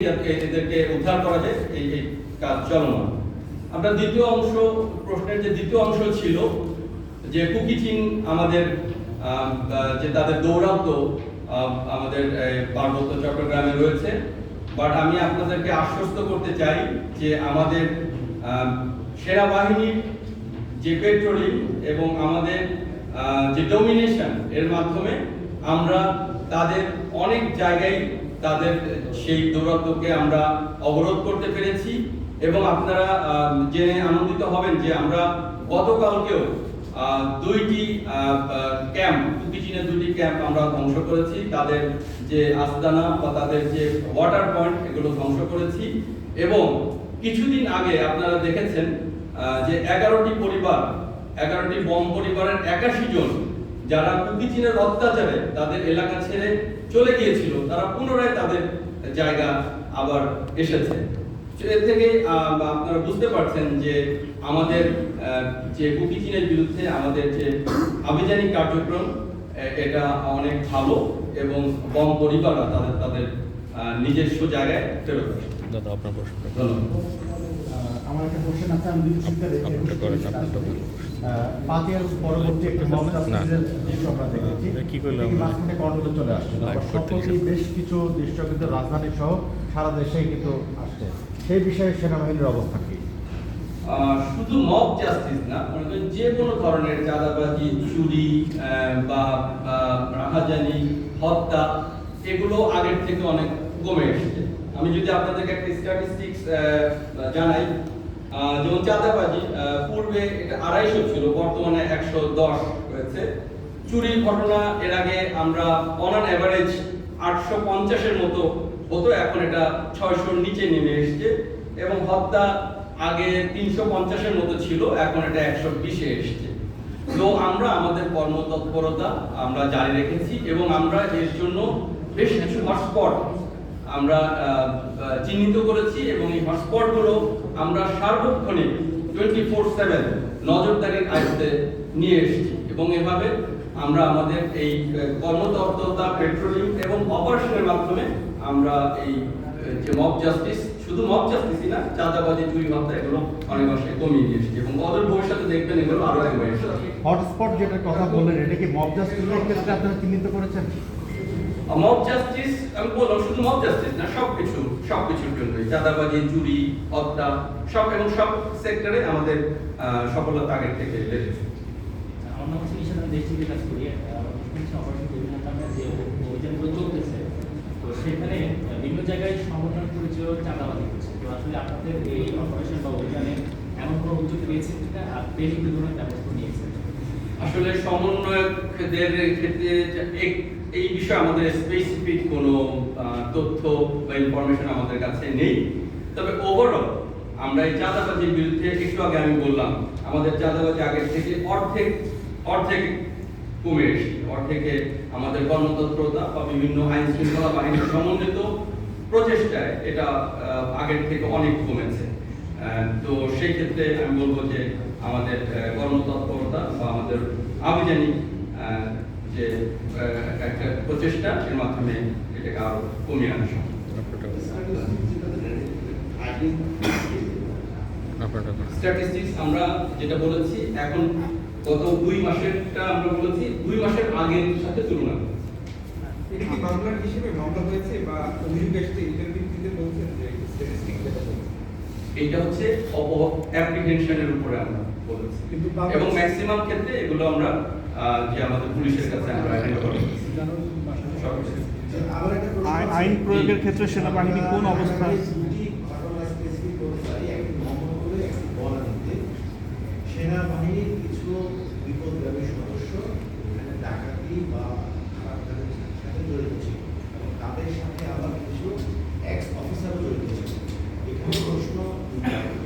এদেরকে উদ্ধার করা যায়, এই এই কাজ চলমান। আপনার দ্বিতীয় অংশ, প্রশ্নের যে দ্বিতীয় অংশ ছিল, যে কুকি চিন আমাদের যে তাদের দৌরাত্ম আমাদের পার্বত্য চট্টগ্রামে রয়েছে। বাট আমি আপনাদেরকে আশ্বস্ত করতে চাই যে আমাদের সেনাবাহিনীর যে পেট্রোলিং এবং আমাদের যে ডমিনেশন এর মাধ্যমে আমরা তাদের অনেক জায়গায় তাদের সেই দৌরাত্মকে আমরা অবরোধ করতে পেরেছি এবং আপনারা জেনে আনন্দিত হবেন যে আমরা গতকালকেও দুইটি ক্যাম্প কুকি চীনের দুইটি ক্যাম্প আমরা ধ্বংস করেছি। তাদের যে আস্তানা বা তাদের যে ওয়াটার পয়েন্ট এগুলো ধ্বংস করেছি। এবং কিছুদিন আগে আপনারা দেখেছেন যে এগারোটি পরিবার, এগারোটি বম পরিবারের একাশি জন, যারা কুকি চীনের অত্যাচারে তাদের এলাকা ছেড়ে চলে গিয়েছিল তারা পুনরায় তাদের জায়গা আবার এসেছে। এর থেকে আপনারা বুঝতে পারছেন যে আমাদের যে কুকি চীনের বিরুদ্ধে আমাদের যে আভিযানিক কার্যক্রম এটা অনেক ভালো এবং কম পরিবার তাদের তাদের নিজস্ব জায়গায় ফেরত দাদা আপনার প্রশ্নটা। করুন। ধন্যবাদ। আমার একটা কোশ্চেন আছে আমি দুটো শিখতে দেখি আপনারটা করেন, আপনারটা বলুন। পাঁচই আগস্ট পরবর্তী একটা মব না। জাস্টিসের দৃশ্য আমরা দেখেছি কি করলাম মাঝখানে কন্ট্রোলে চলে আসছে Live আবার করতে সম্প্রতি গেছিলাম। বেশ কিছু দৃশ্য কিন্তু রাজধানী সহ সারা দেশেই কিন্তু আসছে সেই বিষয়ে সেনাবাহিনীর অবস্থা কি আহ, শুধু মব জাস্টিস না মনে যে কোনো ধরনের চাঁদাবাজি চুরি বা আহ, রাহাজানি হত্যা এগুলো আগের থেকে অনেক কমে এসেছে আমি যদি আপনাদেরকে একটা স্ট্যাটিস্টিক্স জানাই যেমন চাঁদাবাজি আহ, পূর্বে এটা আড়াইশো ছিল বর্তমানে একশো দশ হয়েছে। চুরির ঘটনা এর আগে আমরা অন অ্যান অ্যাভারেজ আটশো পঞ্চাশের মতো হতো এখন এটা ছয়শোর নিচে নেমে এসেছে এবং হত্যা আগে তিনশো পঞ্চাশের মতো ছিল এখন এটা একশো বিশে এসেছে। তো আমরা আমাদের কর্মতৎপরতা আমরা জারি রেখেছি এবং আমরা এর জন্য বেশ কিছু হটস্পট আমরা চিহ্নিত করেছি এবং এই হটস্পটগুলো আমরা সার্বক্ষণিক টোয়েন্টি ফোর সেভেন নজরদারির আয়ত্তে নিয়ে এসেছি এবং এভাবে আমরা আমাদের এই কর্মতৎপরতা পেট্রোলিং এবং অপারেশনের মাধ্যমে আমরা এই যে মব জাস্টিস শুধু মব জাস্টিসই না, চাঁদাবাজি চুরি হত্যা এগুলো অনেকাংশে কমিয়ে নিয়ে এসেছি এবং অদূর ভবিষ্যতে দেখবেন এগুলো আরও কমে এসেছে। হটস্পট যেটা কথা বললেন, এটা কি মব জাস্টিসের ক্ষেত্রে আপনারা চিহ্নিত করেছেন? মব জাস্টিস আমি বললাম শুধু মব জাস্টিস না সবকিছু সবকিছুর জন্যই। চাঁদাবাজি চুরি হত্যা সব এবং সব সেক্টরে আমাদের সফলতা আগের থেকে লেগেছে আমার নাম হচ্ছে দেশ থেকে কাজ করি অপারেশন বিভিন্ন কারণে যে অভিযানগুলো চলতেছে তো সেখানে বিভিন্ন জায়গায় সংগঠন পরিচয় চাঁদাবাজি করছে। তো আসলে আপনাদের এই অপারেশন বা অভিযানে এমন কোনো আর পেলে কি ধরনের ব্যবস্থা নিয়েছেন আসলে সমন্বয়কদের ক্ষেত্রে এই বিষয়ে আমাদের স্পেসিফিক কোনো তথ্য বা ইনফরমেশন আমাদের কাছে নেই। তবে ওভারঅল আমরা এই চাঁদাবাজির বিরুদ্ধে একটু আগে আমি বললাম, আমাদের চাঁদাবাজি আগের থেকে অর্ধেক অর্ধেক কমে এসেছে। অর্ধেকে আমাদের কর্মতৎপরতা বা বিভিন্ন আইন শৃঙ্খলা বাহিনীর সমন্বিত প্রচেষ্টায় এটা আগের থেকে অনেক কমেছে। তো সেই ক্ষেত্রে আমি বলব যে আমাদের কর্মতৎপরতা বা আমাদের আভিযানিক যে একটা প্রচেষ্টা এর মাধ্যমে এটাকে আরও কমিয়ে আনা সম্ভব। স্ট্যাটিস্টিক্স আমরা যেটা বলেছি এখন গত দুই মাসেরটা আমরা বলেছি দুই মাসের আগের সাথে তুলনা এটা কি মামলার হিসেবে মামলা হয়েছে বা অভিযোগ এসছে এটার ভিত্তিতে বলছেন যে স্ট্যাটিস্টিক যেটা হচ্ছে অ্যাপ্লিকেশনের উপরে আমরা বলেছি কিন্তু এবং ম্যাক্সিমাম ক্ষেত্রে এগুলো আমরা আইন- প্রয়োগের ক্ষেত্রে সেনাবাহিনী কোন অবস্থায় দুটি ঘটনা specific বলতে পারি, একটি মোহাম্মদপুরে, একটি বনানীতে। সেনাবাহিনীর কিছু বিপদগামী সদস্য এখানে ডাকাতি বা খারাপ কাজের সাথে জড়িত ছিল এবং তাদের সাথে আবার কিছু এক্স অফিসারও জড়িত ছিল এখানে প্রশ্ন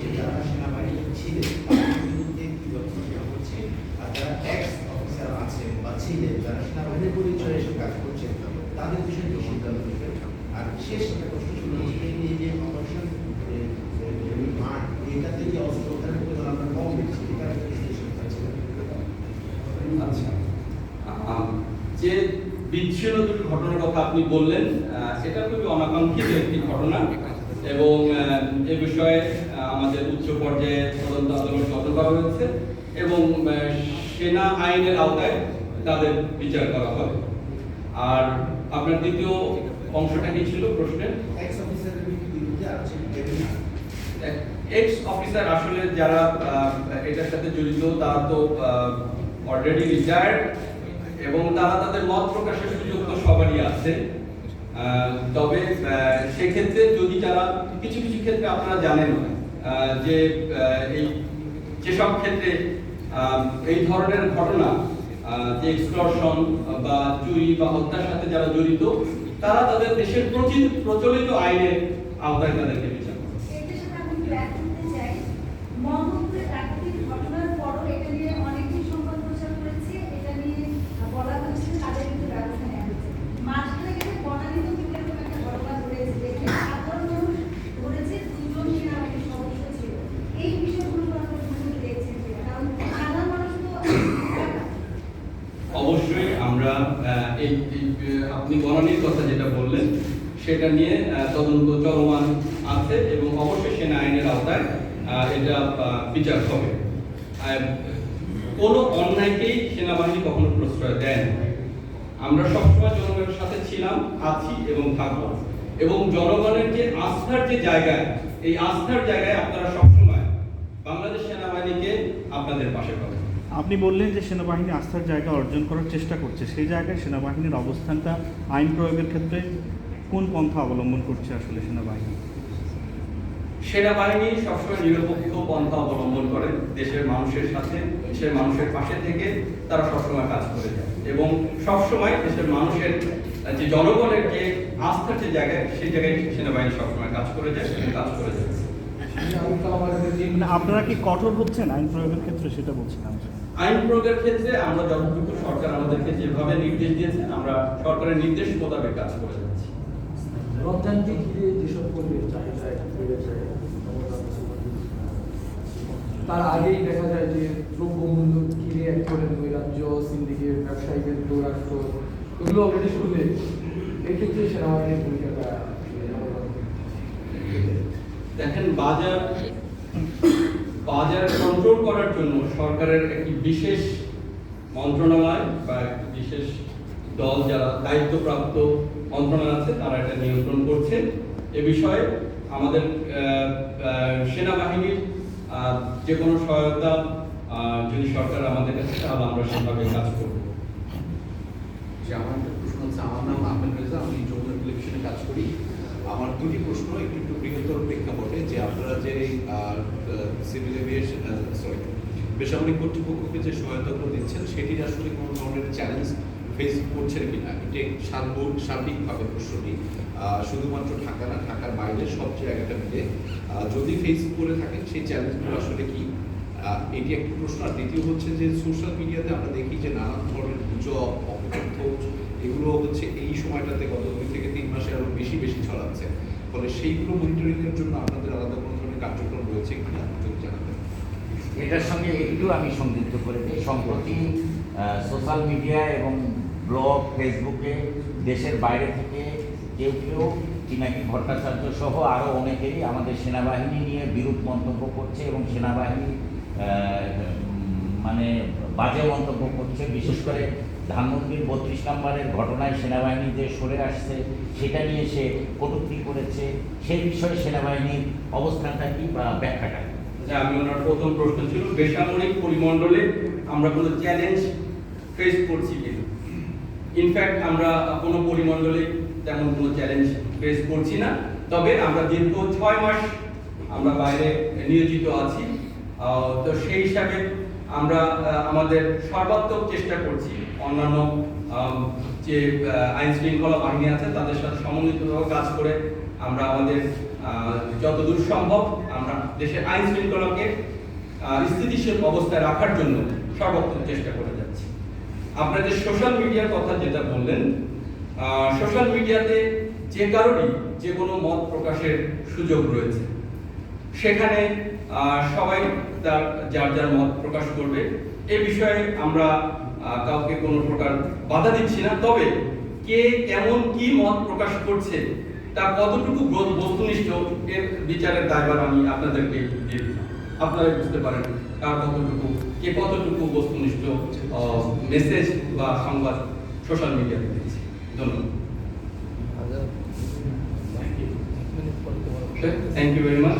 যে যারা সেনাবাহিনী ছিলেন তাদের বিরুদ্ধে কি ব্যবস্থা নেওয়া হচ্ছে আর যারা এক্স অফিসার আছেন বা ছিলেন যারা সেনাবাহিনীর পরিচয়ে এসে কাজ করছেন তাদের বিষয়ে কি সিদ্ধান্ত নেবেন আর শেষ একটা প্রশ্ন ছিল যে এই যে অপারেশন মাঠ এটাতে যে অস্ত্র ওখানে পরিমাণ আমরা কম দেখছি এটা একটা বিশ্লেষণ আছে আচ্ছা। যে বিচ্ছিন্ন দুটি ঘটনার কথা আপনি বললেন এটা খুবই অনাকাঙ্ক্ষিত একটি ঘটনা এবং এ বিষয়ে আমাদের উচ্চ পর্যায়ে তদন্ত আদালত গঠন করা হয়েছে এবং সেনা আইনের আওতায় তাদের বিচার করা হবে। আর আপনার দ্বিতীয় অংশটা কি ছিল প্রশ্নের? এক্স অফিসার আসলে যারা এটার সাথে জড়িত তারা তো অলরেডি রিটায়ার্ড এবং তারা তাদের মত প্রকাশের সুযোগ তো সবারই আছে। তবে সেক্ষেত্রে যদি যারা, কিছু কিছু ক্ষেত্রে আপনারা জানেন যে এই যেসব ক্ষেত্রে এই ধরনের ঘটনা যে এক্সক্লশন বা চুরি বা হত্যার সাথে যারা জড়িত, তারা তাদের দেশের প্রচলিত আইনের আওতায় তাদেরকে বিচার করে এটার সাথে আমি একটু add করতে চাই। মোহাম্মদপুরে ডাকাতির ঘটনার পরও এটা নিয়ে অনেকেই সংবাদ প্রচার করেছে, এটা নিয়ে বলা হচ্ছে তাদের বিরুদ্ধে ব্যবস্থা নেওয়া হয়েছে। মাঝখানে গেলে বনানীতেও কিন্তু এরকম একটা ঘটনা ঘটেছে, যেখানে সাধারণ মানুষ ধরেছে দুজন সেনাবাহিনীর সদস্য ছিল। এই বিষয়গুলো আপনারা কীভাবে দেখছেন কিনা? কারণ সাধারণ মানুষ তো একা। অবশ্যই আমরা আহ, এই আপনি বনানীর কথা যেটা বললেন, সেটা নিয়ে তদন্ত চলমান আছে এবং অবশ্যই সেনা আইনের আওতায় এটা বিচার হবে। কোনো অন্যায়কেই সেনাবাহিনী কখনো প্রশ্রয় দেয় না। আমরা সবসময় জনগণের সাথে ছিলাম, আছি এবং থাকব। এবং জনগণের যে আস্থার যে জায়গায়, এই আস্থার জায়গায় আপনারা সবসময় বাংলাদেশ সেনাবাহিনীকে আপনাদের পাশে পাবেন। আপনি বললেন যে সেনাবাহিনী আস্থার জায়গা অর্জন করার চেষ্টা করছে। সেই জায়গায় সেনাবাহিনীর অবস্থানটা আইন প্রয়োগের ক্ষেত্রে কোন পন্থা অবলম্বন করছে আসলে সেনাবাহিনী? সেনাবাহিনী সবসময় নিরপেক্ষ পন্থা অবলম্বন করে দেশের মানুষের সাথে দেশের মানুষের পাশে থেকে তারা সবসময় কাজ করে যায়। এবং সবসময় দেশের মানুষের যে জনগণের যে আস্থার যে জায়গায় সেই জায়গায় সেনাবাহিনী সবসময় কাজ করে যায় এবং কাজ করে যায়। মানে আপনারা কি কঠোর হচ্ছেন আইন প্রয়োগের ক্ষেত্রে সেটা বলছিলাম। আইন প্রয়োগের ক্ষেত্রে আমরা যতটুকু সরকার আমাদেরকে যেভাবে নির্দেশ দিয়েছে আমরা সরকারের নির্দেশ মোতাবেক কাজ করে যাচ্ছি। ঘিরে যেসব চাহিদা তার আগেই দেখা যায় যে দ্রব্যমূল্য ঘিরে এক ধরনের নৈরাজ্য সিন্ডিকেট ব্যবসায়ীদের দৌরাত্ম এগুলো অলরেডি হয়েছে এক্ষেত্রে সেনাবাহিনীর ভূমিকাটা দেখেন বাজার বাজার কন্ট্রোল করার জন্য সরকারের একটি বিশেষ মন্ত্রণালয় বা একটি বিশেষ দল যারা দায়িত্বপ্রাপ্ত মন্ত্রণালয় আছে, তারা এটা নিয়ন্ত্রণ করছে। এ বিষয়ে আমাদের সেনাবাহিনীর যে কোনো সহায়তা যদি সরকার আমাদের কাছে তাহলে আমরা সেভাবে কাজ করব। যে আমার একটা প্রশ্ন আমার নাম আহমেদ রেজা, আমি যমুনা টেলিভিশনে কাজ করি। আমার দুটি প্রশ্ন, একটু একটু প্রেক্ষাপটে যে আপনারা যে সিভিল এভিয়েশন সরি বেসামরিক কর্তৃপক্ষকে যে সহায়তাগুলো দিচ্ছেন সেটির আসলে কোনো ধরনের চ্যালেঞ্জ ফেস করছেন কিনা, এটি সার্ব- সার্বিকভাবে প্রশ্নটি। শুধুমাত্র ঢাকা না, ঢাকার বাইরে সব জায়গাটা মিলে যদি ফেস করে থাকেন, সেই চ্যালেঞ্জগুলো আসলে কি? এটি একটি প্রশ্ন। আর দ্বিতীয় হচ্ছে যে সোশ্যাল মিডিয়াতে আমরা দেখি যে নানান ধরনের গুজব, অপতথ্য, এগুলো হচ্ছে এই সময়টাতে গত দুই থেকে তিন মাসে আরও বেশি বেশি ছড়াচ্ছে। ফলে সেইগুলো মনিটরিং এর জন্য আপনাদের আলাদা কোনো ধরনের কার্যক্রম রয়েছে কিনা যদি জানাবেন। এটার সঙ্গে একটু আমি সংযুক্ত করে দিই। সম্প্রতি সোশ্যাল মিডিয়া এবং ব্লগ ফেসবুকে দেশের বাইরে থেকে কেউ কেউ পিনাকি ভট্টাচার্য সহ আরও অনেকেরই আমাদের সেনাবাহিনী নিয়ে বিরূপ মন্তব্য করছে এবং সেনাবাহিনী মানে বাজে মন্তব্য করছে। বিশেষ করে ধানমন্ডির বত্রিশ নম্বরের ঘটনায় সেনাবাহিনী যে সরে আসছে, সেটা নিয়ে সে কটূক্তি করেছে সেই বিষয়ে সেনাবাহিনীর অবস্থানটা কি বা ব্যাখ্যাটা কি? আমি ওনার প্রথম প্রশ্ন ছিল, বেসামরিক পরিমণ্ডলে আমরা কোনো চ্যালেঞ্জ ফেস করছি কিনা ইনফ্যাক্ট আমরা কোনো পরিমণ্ডলে তেমন কোনো চ্যালেঞ্জ ফেস করছি না, তবে আমরা দীর্ঘ ছয় মাস আমরা বাইরে নিয়োজিত আছি তো সেই হিসাবে আমরা আমাদের সর্বাত্মক চেষ্টা করছি অন্যান্য যে আইন শৃঙ্খলা বাহিনী আছে, তাদের সাথে সমন্বিতভাবে কাজ করে আমরা আমাদের যতদূর সম্ভব আমরা দেশের আইন শৃঙ্খলাকে স্থিতিশীল অবস্থায় রাখার জন্য সর্বোত্তম চেষ্টা করে যাচ্ছি। আপনাদের সোশ্যাল মিডিয়ার কথা যেটা বললেন সোশ্যাল মিডিয়াতে যে কারোরই যে কোনো মত প্রকাশের সুযোগ রয়েছে। সেখানে সবাই তার, যার যার মত প্রকাশ করবে। এ বিষয়ে আমরা কাউকে কোনো প্রকার বাধা দিচ্ছি না। তবে কে কেমন কি মত প্রকাশ করছে তা কতটুকু বস্তুনিষ্ঠ এর বিচারের দায়বার আমি আপনাদেরকে দিয়ে আপনারা বুঝতে পারেন কার কতটুকু কে কতটুকু বস্তুনিষ্ঠ মেসেজ বা সংবাদ সোশ্যাল মিডিয়াতে দিচ্ছে। ধন্যবাদ। Thank you very much